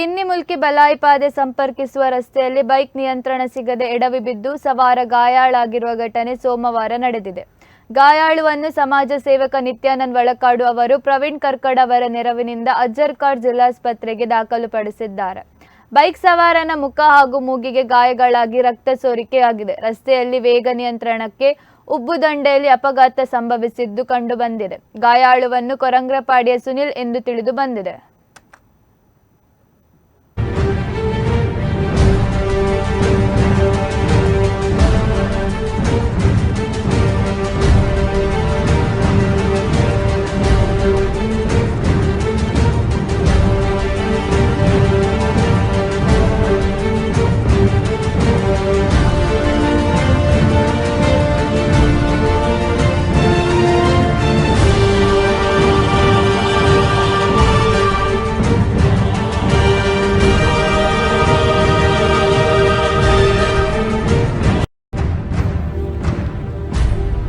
ಕಿನ್ನಿಮುಲ್ಕಿ ಬಲಾಯಿಪಾದೆ ಸಂಪರ್ಕಿಸುವ ರಸ್ತೆಯಲ್ಲಿ ಬೈಕ್ ನಿಯಂತ್ರಣ ಸಿಗದೆ ಎಡವಿ ಬಿದ್ದು ಸವಾರ ಗಾಯಾಳಾಗಿರುವ ಘಟನೆ ಸೋಮವಾರ ನಡೆದಿದೆ. ಗಾಯಾಳುವನ್ನು ಸಮಾಜ ಸೇವಕ ನಿತ್ಯಾನಂದ್ ಒಳಕಾಡು ಅವರು ಪ್ರವೀಣ್ ಕರ್ಕಡ್ ಅವರ ನೆರವಿನಿಂದ ಅಜ್ಜರ್ಕಾಡ್ ಜಿಲ್ಲಾಸ್ಪತ್ರೆಗೆ ದಾಖಲುಪಡಿಸಿದ್ದಾರೆ ಬೈಕ್ ಸವಾರನ ಮುಖ ಹಾಗೂ ಮೂಗಿಗೆ ಗಾಯಗಳಾಗಿ ರಕ್ತ ಸೋರಿಕೆಯಾಗಿದೆ. ರಸ್ತೆಯಲ್ಲಿ ವೇಗ ನಿಯಂತ್ರಣಕ್ಕೆ ಉಬ್ಬು ದಂಡೆಯಲ್ಲಿ ಅಪಘಾತ ಸಂಭವಿಸಿದ್ದು ಕಂಡುಬಂದಿದೆ. ಗಾಯಾಳುವನ್ನು ಕೊರಂಗ್ರಪಾಡಿಯ ಸುನಿಲ್ ಎಂದು ತಿಳಿದು ಬಂದಿದೆ.